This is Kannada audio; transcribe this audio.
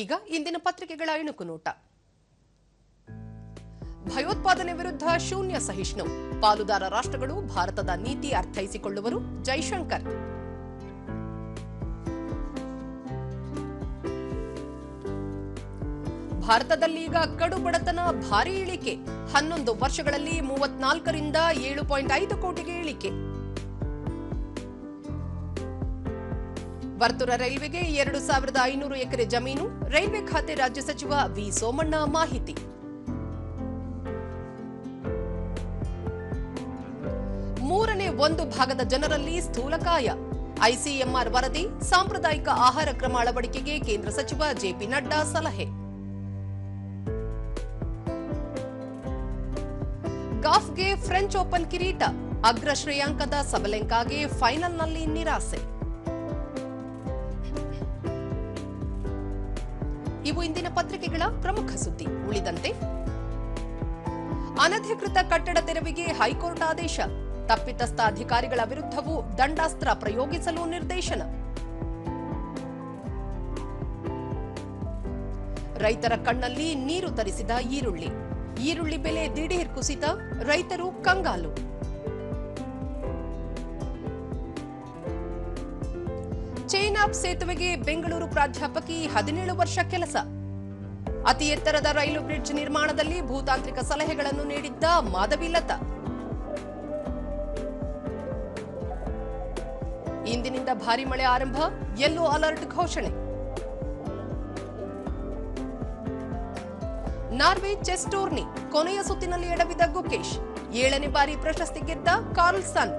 ಈಗ ಇಂದಿನ ಪತ್ರಿಕೆಗಳ ಇಣುಕು ನೋಟ ಭಯೋತ್ಪಾದನೆ ವಿರುದ್ಧ ಶೂನ್ಯ ಸಹಿಷ್ಣು. ಪಾಲುದಾರ ರಾಷ್ಟ್ರಗಳು ಭಾರತದ ನೀತಿ ಅರ್ಥೈಸಿಕೊಳ್ಳುವರು ಜೈಶಂಕರ್. ಭಾರತದಲ್ಲಿ ಈಗ ಕಡು ಬಡತನ ಭಾರಿ ಇಳಿಕೆ. ಹನ್ನೊಂದು ವರ್ಷಗಳಲ್ಲಿ ಮೂವತ್ನಾಲ್ಕರಿಂದ ಏಳು ಪಾಯಿಂಟ್ ಐದು ಕೋಟಿಗೆ ಇಳಿಕೆ. ವರ್ತುರ ರೈಲ್ವೆಗೆ ಎರಡು ಸಾವಿರದ ಐನೂರು ಎಕರೆ ಜಮೀನು, ರೈಲ್ವೆ ಖಾತೆ ರಾಜ್ಯ ಸಚಿವ ವಿ. ಸೋಮಣ್ಣ ಮಾಹಿತಿ. ಮೂರನೇ ಒಂದು ಭಾಗದ ಜನರಲ್ಲಿ ಸ್ಥೂಲಕಾಯ ಐಸಿಎಂಆರ್ ವರದಿ, ಸಾಂಪ್ರದಾಯಿಕ ಆಹಾರ ಕ್ರಮ ಅಳವಡಿಕೆಗೆ ಕೇಂದ್ರ ಸಚಿವ ಜೆಪಿ ನಡ್ಡಾ ಸಲಹೆ. ಗಾಫ್ಗೆ ಫ್ರೆಂಚ್ ಓಪನ್ ಕಿರೀಟ, ಅಗ್ರ ಶ್ರೇಯಾಂಕದ ಸಬಲೆಂಕಾಗೆ ಫೈನಲ್ನಲ್ಲಿ ನಿರಾಸೆ. ಇವು ಇಂದಿನ ಪತ್ರಿಕೆಗಳ ಪ್ರಮುಖ ಸುದ್ದಿ. ಉಳಿದಂತೆ, ಅನಧಿಕೃತ ಕಟ್ಟಡ ತೆರವಿಗೆ ಹೈಕೋರ್ಟ್ ಆದೇಶ. ತಪ್ಪಿತಸ್ಥ ಅಧಿಕಾರಿಗಳ ವಿರುದ್ಧವೂ ದಂಡಾಸ್ತ್ರ ಪ್ರಯೋಗಿಸಲು ನಿರ್ದೇಶನ. ರೈತರ ಕಣ್ಣಲ್ಲಿ ನೀರು ತರಿಸಿದ ಈರುಳ್ಳಿ. ಈರುಳ್ಳಿ ಬೆಲೆ ದಿಢೀರ್ ಕುಸಿತ, ರೈತರು ಕಂಗಾಲು. ಚೈನ್ ಆಪ್ ಸೇತುವೆಗೆ ಬೆಂಗಳೂರು ಪ್ರಾಧ್ಯಾಪಕಿ ಹದಿನೇಳು ವರ್ಷ ಕೆಲಸ. ಅತಿ ಎತ್ತರದ ರೈಲು ಬ್ರಿಡ್ಜ್ ನಿರ್ಮಾಣದಲ್ಲಿ ಭೂತಾಂತ್ರಿಕ ಸಲಹೆಗಳನ್ನು ನೀಡಿದ್ದ ಮಾಧವಿ ಲತಾ. ಇಂದಿನಿಂದ ಭಾರಿ ಮಳೆ ಆರಂಭ, ಯೆಲ್ಲೋ ಅಲರ್ಟ್ ಘೋಷಣೆ. ನಾರ್ವೆ ಚೆಸ್ ಟೂರ್ನಿ ಕೊನೆಯ ಸುತ್ತಿನಲ್ಲಿ ಎಡವಿದ ಗುಕೇಶ್, ಏಳನೇ ಬಾರಿ ಪ್ರಶಸ್ತಿ ಗೆದ್ದ ಕಾರ್ಲ್ಸನ್.